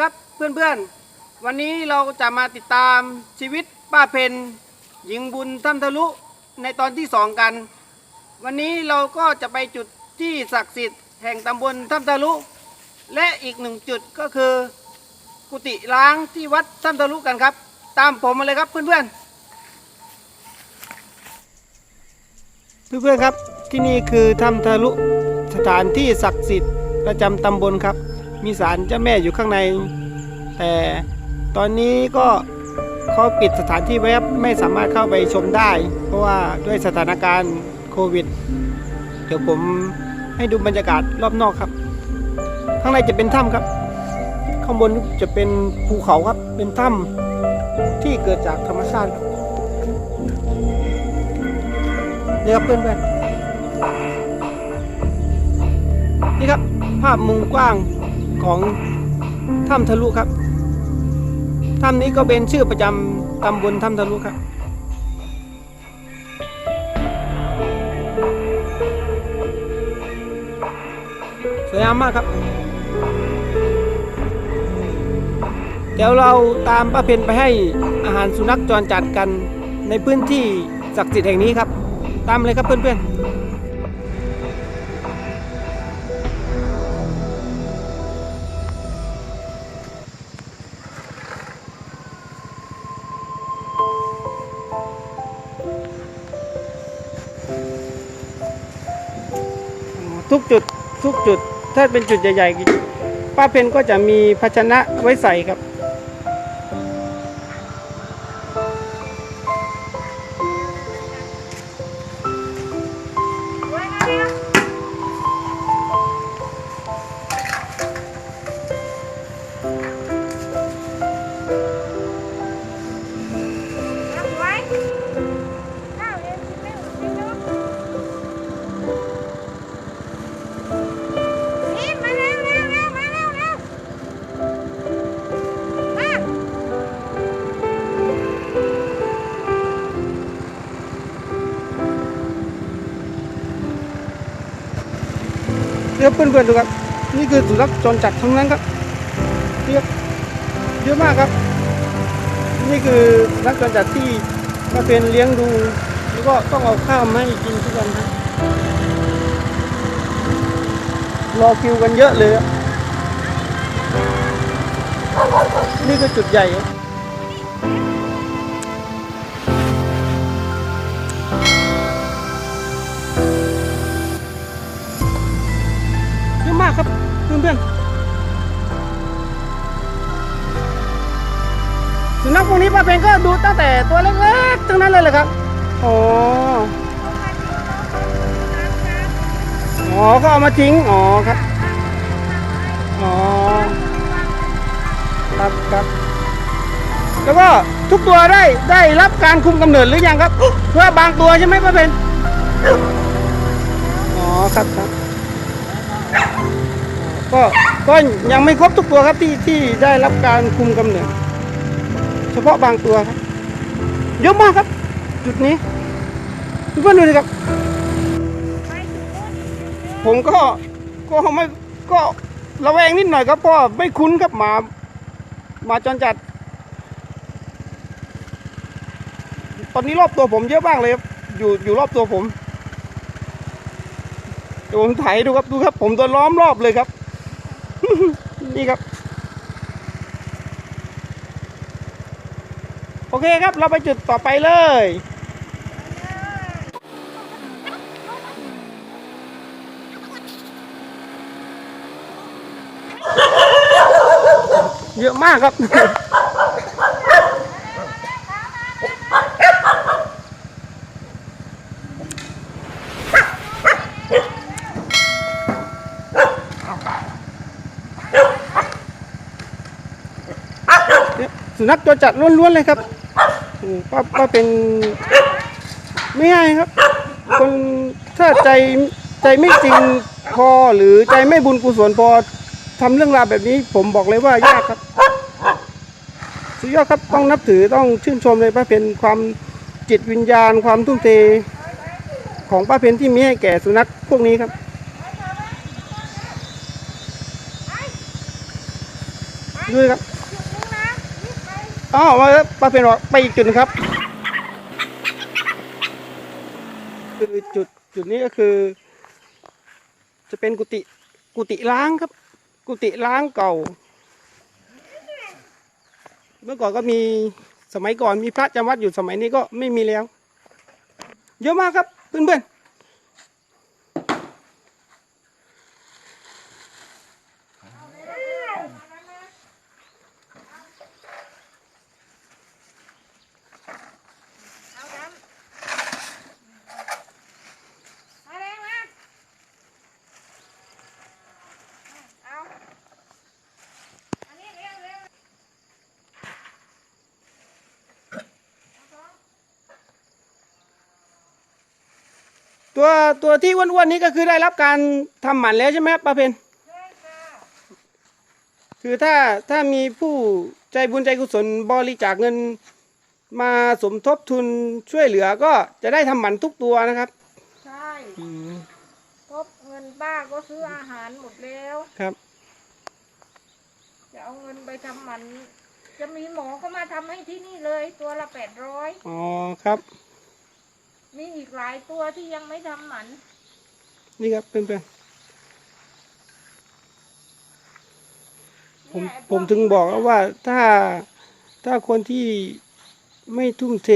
ครับเพื่อนๆ วันนี้เราจะมาติดตามชีวิตป้าเพนหญิงบุญถ้ำทะลุในตอนที่สองกัน วันนี้เราก็จะไปจุดที่ศักดิ์สิทธิ์แห่งตำบลถ้ำทะลุ และอีกหนึ่งจุดก็คือ กุฏิล้างที่วัดถ้ำทะลุกันครับ ตามผมมาเลยครับเพื่อนๆเพื่อนๆครับที่นี่คือถ้ำทะลุสถานที่ศักดิ์สิทธิ์ประจำตำบลครับ มีศาลเจ้าแม่อยู่ข้างใน แต่ตอนนี้ก็เขาปิดสถานที่ไว้ครับไม่สามารถเข้าไปชมได้ เพราะว่าด้วยสถานการณ์โควิด เดี๋ยวผมให้ดูบรรยากาศรอบนอกครับ ข้างในจะเป็นถ้ำครับ ข้างบนจะเป็นภูเขาครับ เป็นถ้ำที่เกิดจากธรรมชาติครับนี่ครับเพื่อนๆนี่ครับ ภาพมุมกว้าง ของถ้ำทะลุครับถ้ำนี้ก็เป็นชื่อประจำตำบลถ้ำทะลุครับสวยงามมากครับ เดี๋ยวเราตามป้าเพนไปให้อาหารสุนัขจรจัดกันในพื้นที่ศักดิ์สิทธิ์แห่งนี้ครับ ตามเลยครับเพื่อนๆ ทุกจุด ถ้าเป็นจุดใหญ่ๆป้าเพนก็จะมีภาชนะไว้ใส่ครับรับ เดี๋ยวเพื่อนๆดูครับนี่คือสุนัขจรจัดทั้งนั้นครับเยอะเยอะมากครับ นี่คือสุนัขจรจัดที่ป้าเพนเลี้ยงดูแล้วก็ต้องเอาข้าวมาให้กินทุกวันครับรอคิวกันเยอะเลย นี่คือจุดใหญ่ ครับเยอะครับเพื่อนๆสุนัขพวกนี้ป้าเพนก็ดูตั้งแต่ตัวเล็กๆทั้งนั้นเลยเลยครับอ๋ออ๋อก็เอามาทิ้งอ๋อครับอ๋อครับครับแล้วก็ทุกตัวได้ได้รับการคุมกำเนิดหรือยังครับเพื่อบางตัวใช่ไหมป้าเพนอ๋อครับครับ ก็ก็ยังไม่ครบทุกตัวครับที่ที่ได้รับการคุมกำเนิดเฉพาะบางตัวครับเยอะมากครับ จุดนี้เพื่อนดูสิครับ ผมก็ก็ไม่ก็ระแวงนิดหน่อยครับเพราะไม่คุ้นกับหมาหมาจรจัด ตอนนี้รอบตัวผมเยอะมากเลยครับอยู่อยู่รอบตัวผมเดี๋ยวผมถ่ายดูครับดูครับ ผมโดนล้อมรอบเลยครับ นี่ครับ โอเคครับเราไปจุดต่อไปเลยเยอะมากครับ สุนัขตัวจัดล้วนๆเลยครับก็ก็เป็นไม่ง่ายครับ คนถ้าใจใจไม่จริงพอหรือใจไม่บุญกุศลพอทำเรื่องราวแบบนี้ ผมบอกเลยว่ายากครับสุดยอดครับต้องนับถือต้องชื่นชมเลยป้าเพนความจิตวิญญาณ ความทุ่มเทของป้าเพนที่มีให้แก่สุนัขพวกนี้ครับไปดูครับ จุดนึงนะรีบไป อ๋อมาแล้วป้าเพนบอกไปอีกจุดหนึงครับ คือจุดจุดนี้ก็คือ จะเป็นกุฏิกุฏิล้างครับ กุฏิล้างเก่า เมื่อก่อนก็มีสมัยก่อนมีพระจำวัดอยู่สมัยนี้ก็ไม่มีแล้ว เยอะมากครับเพื่อนๆ เอาดำมาแรงนะเอาอันนี้เร็วเร็ว ตัวตัวที่อ้วนๆนี้ก็คือได้รับการทำหมันแล้วใช่ไหมครับป้าเพนใช่ค่ะคือถ้าถ้ามีผู้ใจบุญใจกุศลบริจาคเงินมาสมทบทุนช่วยเหลือก็จะได้ทำหมันทุกตัวนะครับ ใช่พบเงินป้าก็ซื้ออาหารหมดแล้วครับ จะเอาเงินไปทำหมัน จะมีหมอก็มาทำให้ที่นี่เลยตัวละแปดร้อยอ๋อครับ มีอีกหลายตัวที่ยังไม่ทำหมัน นี่ครับเพื่อนๆผมเนี่ยไอ้พผวมถึงบอกว่าถ้าถ้าคนที่ไม่ทุ่มเท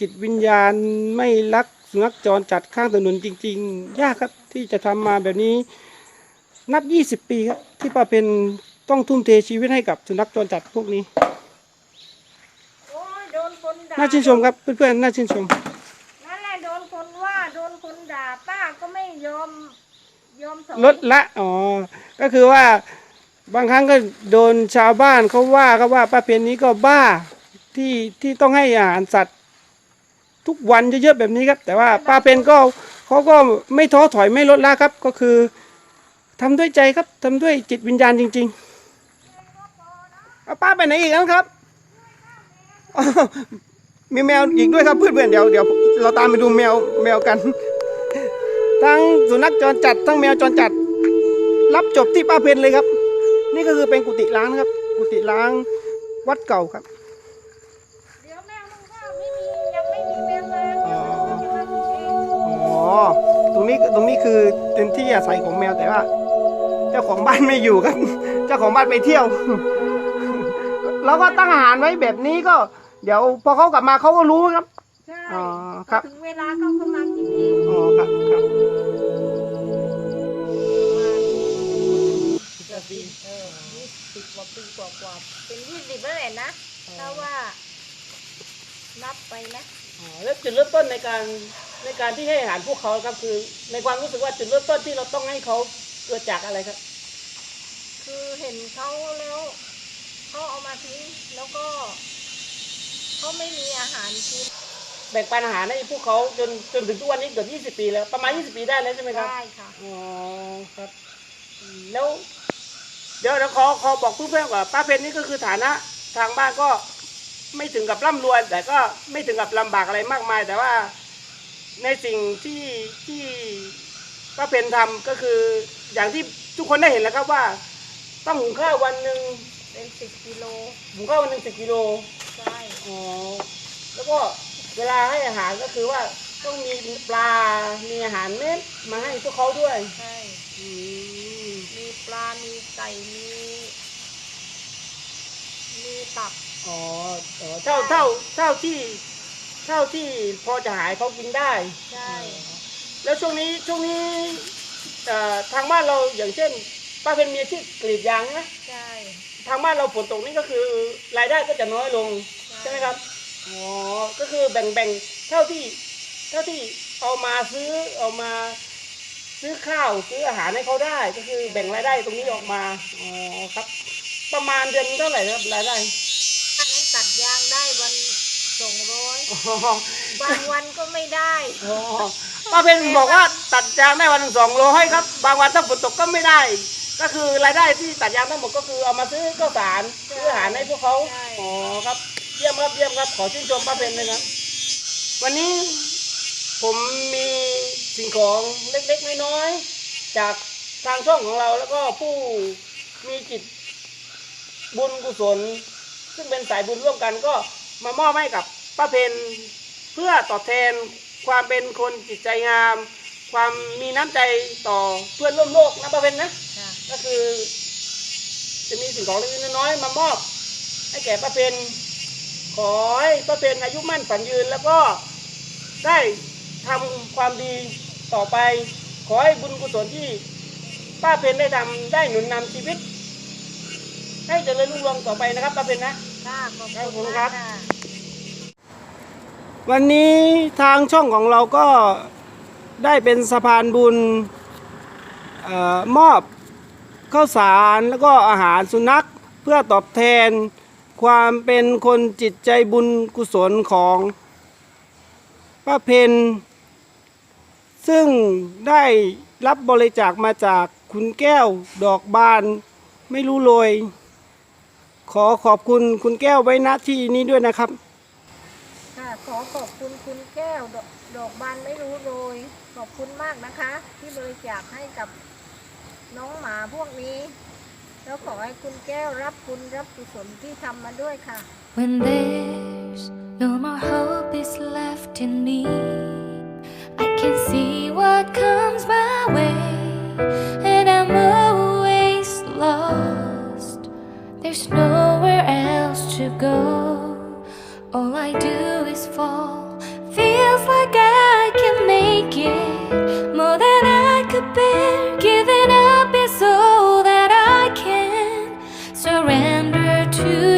จิตวิญญาณไม่รักสุนัขจรจัดข้างถนนจริง ๆ ยากครับที่จะทำมาแบบนี้ นับ20ปีครับที่ป้าเป็นต้องทุ่มเทชีวิตให้กับสุนัขจรจัดพวกนี้โอ้ยโดนคนด่าน่าชื่นชมครับเพื่อนๆน่าชื่นชม นั่นแหละโดนคนว่าโดนคนด่าป้าก็ไม่ ยอมยอมสอนลดละอ๋อก็คือว่าบางครั้งก็โดนชาวบ้านเขาว่าก็ว่าป้าเพนนี้ก็บ้าที่ที่ต้องให้อาหารสัตว์ทุกวันเยอะๆแบบนี้ครับ แต่ว่าป้าเพนก็เขาก็ไม่ท้อถอยไม่ลดละครับ ก็คือทำด้วยใจครับทำด้วยจิตวิญญาณจริงๆเอาป้าไปไหนอีกนะครับอ้าวมีแมวอีกด้วยครับเพื่อนๆเดี๋ยวเดี๋ยวเราตามไปดูแมวแมวกัน ทั้งสุนัขจรจัด ทั้งแมวจรจัด รับจบที่ป้าเพนเลยครับ นี่ก็คือเป็นกุฏิล้างนะครับ กุฏิล้างวัดเก่าครับเดี๋ยวแมวมึงก็ไม่มียังไม่มีแมวมาอ๋อเดี๋ยวมันจะมาเองอ๋อตรงนี้ตรงนี้คือเป็นที่อาศัยของแมวแต่ว่า เจ้าของบ้านไม่อยู่ครับ เจ้าของบ้านไปเที่ยว แล้วก็ตั้งอาหารไว้แบบนี้ก็ เดี๋ยวพอเขากลับมาเขาก็รู้ครับ ใช่อ๋อครับ ถึงเวลาเขาก็มากินเอง อ๋อครับครับ สิบกว่าปีกว่ากว่าๆเป็นยี่สิบแล้วแหละนะถ้าว่า นับไปนะอ๋อแล้วจุดเริ่มต้นในการในการที่ให้อาหารพวกเขาครับคือ ในความรู้สึกว่าจุดเริ่มต้นที่เราต้องให้เขาเกิดจากอะไรครับ คือเห็นเขาแล้วเขาเอามาทิ้งแล้วก็เขาไม่มีอาหารกินแบ่งปันอาหารให้พวกเขาจนจนถึงทุกวันนี้เกือบ20 ปีแล้วประมาณ 20 ปีได้แล้วใช่ไหมครับได้ค่ะอ๋อครับอืมแล้ว เดี๋ยวเดี๋ยวขอขอบอกเพื่อนๆก่อนป้าเพนนี่ก็คือฐานะทางบ้านก็ไม่ถึงกับร่ำรวยแต่ก็ไม่ถึงกับลำบากอะไรมากมาย แต่ว่าในสิ่งที่ที่ป้าเพนทำก็คืออย่างที่ทุกคนได้เห็นแล้วครับว่า ต้องหุงข้าววันหนึ่งเป็นสิบกิโลหุงข้าววันหนึ่งสิบกิโลใช่อ๋อแล้วก็เวลาให้อาหารก็คือว่าต้องมีปลา มีอาหารเม็ดมาให้พวกเขาด้วย ใช่อืมมีปลา มีไก่มีมีตับ อ๋ออ๋อเท่าเท่าเท่าที่ เท่าที่พอจะหายเขากินได้ ใช่ แล้วช่วงนี้ช่วงนี้เอ่อทางบ้านเราอย่างเช่นป้าเป็นมีอาชีพกรีดยางนะใช่ ทางบ้านเราฝนตกนี่ก็คือรายได้ก็จะน้อยลงใช่ไหมครับอ๋อก็คือแบ่งแบ่งเท่าที่ เท่าที่เอามาซื้อเอามา ซื้อข้าวซื้ออาหารให้เขาได้ ก็คือแบ่งรายได้ตรงนี้ออกมาอ๋อครับ ประมาณเดือนเท่าไหร่ครับรายได้อันนั้นตัดยางได้วันสองร้อยอ๋อบางวันก็ไม่ได้อ๋อป้าเพนบอกว่าตัดยางได้วันสองโลให้ครับ บางวันถ้าฝนตกก็ไม่ได้ ก็คือรายได้ที่ตัดยางทั้งหมดก็คือเอามาซื้อข้าวสารซื้ออาหารให้พวกเขาใช่อ๋อครับเยี่ยมครับเยี่ยมครับขอชื่นชมป้าเพนเลยครับวันนี้ผมมี สิ่งของเล็กๆน้อยๆจากทางช่องของเราแล้วก็ผู้มีจิตบุญกุศล ซึ่งเป็นสายบุญร่วมกันก็มามอบให้กับป้าเพนเพื่อตอบแทนความเป็นคนจิตใจงาม ความมีน้ำใจต่อเพื่อนร่วมโลกนะป้าเพนนะค่ะก็คือ จะมีสิ่งของเล็กๆน้อยๆมามอบ ให้แก่ป้าเพนขอให้ป้าเพนอายุมั่นฝันยืนแล้วก็ได้ทำความดี ต่อไป ขอให้บุญกุศลที่ป้าเพนได้ทำได้หนุนนำชีวิต ให้เจริญรุ่งเรืองต่อไปนะครับป้าเพนนะค่ะขอบขอบคุคุณณครัมากบค่ะวันนี้ทางช่องของเราก็ได้เป็นสะพานบุญเออมอบข้าวสารแล้วก็อาหารสุนัขเพื่อตอบแทนความเป็นคนจิตใจบุญกุศลของป้าเพน ซึ่งได้รับบริจาคมาจากคุณแก้วดอกบานไม่รู้โรยขอขอบคุณคุณแก้วไว้ณที่นี้ด้วยนะครับ ค่ะขอขอบคุณคุณแก้วดอกดอกบานไม่รู้โรยขอบคุณมากนะคะ ที่บริจาคให้กับน้องหมาพวกนี้ แล้วขอให้คุณแก้วรับคุณรับกุศลที่ทำมาด้วยค่ะ When there's no more hope is left in me, I can see what comes my way, and I'm always lost. There's nowhere else to go. All I do is fall. Feels like I can make it more than I could bear. Giving up is all that I can surrender to